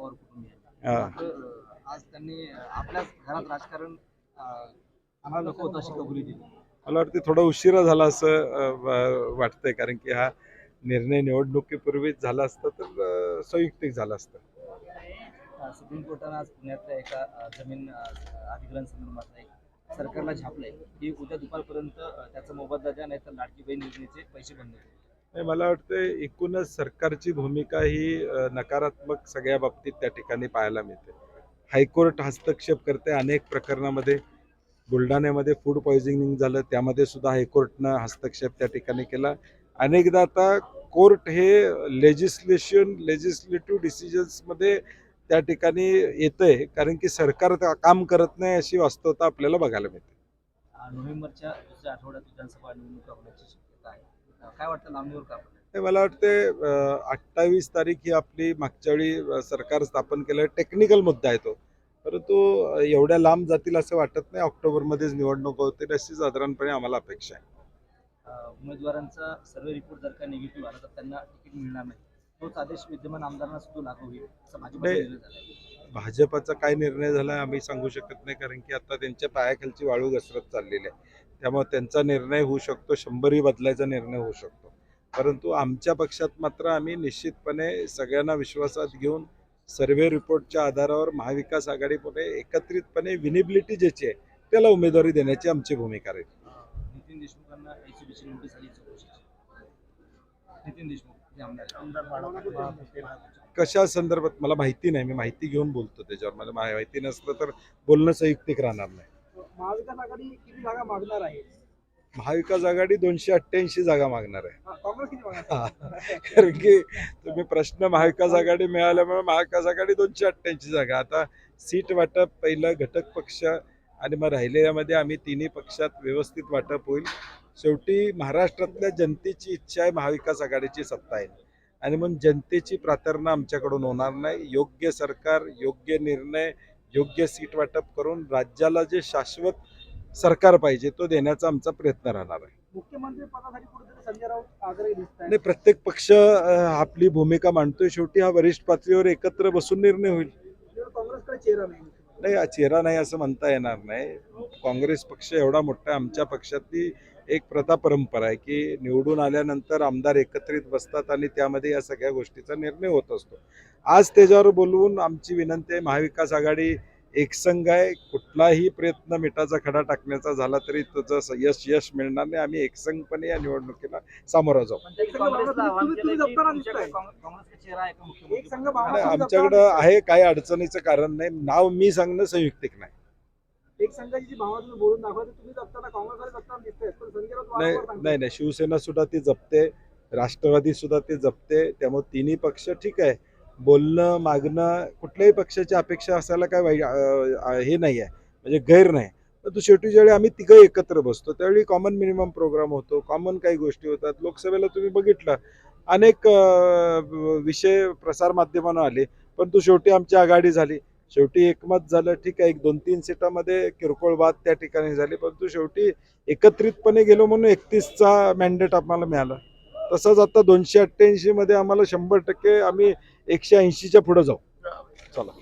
पवार कुटुंबीय आज त्यांनी आपल्याच घरात राजकारण आम्हाला नको होतं अशी कबुली दिली. मला वाटते थोडा उशिरा झाला असं वाटतंय कारण की हा निर्णय निवडणुकीपूर्वीच झाला असता तर अ, संयुक्तिक झाला असतं. सुप्रीम कोर्टानं आज पुण्यातल्या एका जमीन अधिग्रहण संदर्भात एक सरकारला छापलंय. की उद्या दुपारपर्यंत त्याचा मोबदला द्या नाही तर लाडकी बहीण योजनेचे पैसे बंद नाही, मला वाटतं एकूणच सरकारची भूमिका ही नकारात्मक सगळ्या बाबतीत त्या ठिकाणी पाहायला मिळते. हायकोर्ट हस्तक्षेप करते अनेक प्रकरणामध्ये. बुलढाण्यामध्ये फूड पॉयझनिंग झालं त्यामध्ये सुद्धा हायकोर्टनं हस्तक्षेप त्या ठिकाणी केला. अनेकदा आता कोर्ट हे लेजिस्लेशन लेजिस्लेटिव्ह डिसिजन्समध्ये त्या ठिकाणी येतंय कारण की सरकार काम करत नाही अशी वास्तवता आपल्याला बघायला मिळते. नोव्हेंबरच्या दुसऱ्या आठवड्यात विधानसभा निवडणूक होण्याची काय वाटतं का? हे मला वाटते अठ्ठावीस तारीख ही आपली मागच्या वेळी सरकार स्थापन केलं टेक्निकल मुद्दा आहे तो. परंतु एवढ्या लांब जातील असं वाटत नाही. ऑक्टोबरमध्येच निवडणूक होतील अशी साधारणपणे आम्हाला अपेक्षा आहे. उमेदवारांचा सर्वे रिपोर्ट जर का निगेटिव्ह आला तर त्यांना तिकीट मिळणार नाही. तोच आदेश विद्यमान आमदारांना सुद्धा लागू होईल भाजपाचा काय निर्णय झाला आम्ही सांगू शकत नाही कारण की आता त्यांच्या पायाखालची वाळू घसरत चाललेली आहे. त्यामुळे त्यांचा निर्णय होऊ शकतो शंभरही बदलायचा निर्णय होऊ शकतो. परंतु आमच्या पक्षात मात्र आम्ही निश्चितपणे सगळ्यांना विश्वासात घेऊन सर्वे रिपोर्टच्या आधारावर महाविकास आघाडीपुढे एकत्रितपणे विनिबिलिटी ज्याची आहे त्याला उमेदवारी देण्याची आमची भूमिका राहील. कशा संदर्भात? मला माहिती नाही मी माहिती घेऊन बोलतो त्याच्यावर. मला माहिती नसलं तर बोलणं संयुक्तिक राहणार नाही. महाविकास आघाडी किती जागा मागणार आहे? महाविकास आघाडी दोनशे अठ्ठ्याऐंशी जागा मागणार आहे. हा, काँग्रेस किती मागणार? कारण की तुम्ही प्रश्न महाविकास आघाडी मिळाल्यामुळे महाविकास आघाडी दोनशे अठ्ठ्याऐंशी जागा. आता सीट वाटप पहिलं घटक पक्ष आणि मग राहिलेल्यामध्ये आम्ही तिन्ही पक्षात व्यवस्थित वाटप होईल. शेवटी महाराष्ट्रातल्या जनतेची इच्छा आहे महाविकास आघाडीची सत्ता आहे. आणि मग जनतेची प्रार्थना आमच्याकडून होणार नाही. योग्य सरकार योग्य निर्णय योग्य सीट वाटप करून राज्याला जे शाश्वत सरकार पाहिजे तो देण्याचा आमचा प्रयत्न राहणार आहे. मुख्यमंत्री पदासाठी कुठेतरी संजय राऊत आग्रही दिसत नाही प्रत्येक पक्ष आपली भूमिका मांडतोय. शेवटी हा वरिष्ठ पातळीवर एकत्र बसून निर्णय होईल. काँग्रेसकडे चेहरा नाही. नाही हा चेहरा नाही असं म्हणता येणार नाही. काँग्रेस पक्ष एवढा मोठा आमच्या पक्षातली एक प्रथा परंपरा आहे की निवडून आल्यानंतर आमदार एकत्रित बसतात आणि त्यामध्ये या सगळ्या गोष्टीचा निर्णय होत असतो. आज त्याच्यावर बोलवून आमची विनंती आहे महाविकास आघाडी एकसंघ आहे कुठलाही प्रयत्न मिठाचा खडा टाकण्याचा झाला तरी त्याचं यश यश मिळणार नाही. आम्ही एकसंघपणे या निवडणुकीला सामोरं जाऊ? भावना आणि आमच्याकडं आहे काही अडचणीचं कारण नाही. नाव मी सांगणं संयुक्तिक नाही. एक संघाची जी भावना तुम्ही बोलून दाखवा ती तुम्ही जपताना काँग्रेसकडे जपताना दिसताय पण संजय राऊत नाही. नाही नाही शिवसेना सुद्धा ती जपते राष्ट्रवादी सुद्धा ते जपते त्यामुळे तिन्ही पक्ष ठीक आहे. बोलणं मागणं कुठल्याही पक्षाची अपेक्षा असायला काय वाईट हे नाही आहे म्हणजे गैर नाही. परंतु शेवटी ज्यावेळी आम्ही तिघं एकत्र बसतो त्यावेळी कॉमन मिनिमम प्रोग्राम होतो कॉमन काही गोष्टी होतात. लोकसभेला तुम्ही बघितलं अनेक विषय प्रसारमाध्यमांना आले परंतु शेवटी आमची आघाडी झाली. शेवटी एकमत झालं ठीक आहे एक दोन तीन सीटामध्ये किरकोळ वाद त्या ठिकाणी झाले परंतु शेवटी एकत्रितपणे गेलो म्हणून एकतीसचा मॅन्डेट आम्हाला मिळाला. तसंच आता दोनशे अठ्ठ्याऐंशीमध्ये आम्हाला शंभर टक्के आम्ही एकशे ऐंशीच्या पुढे जाऊ. चला.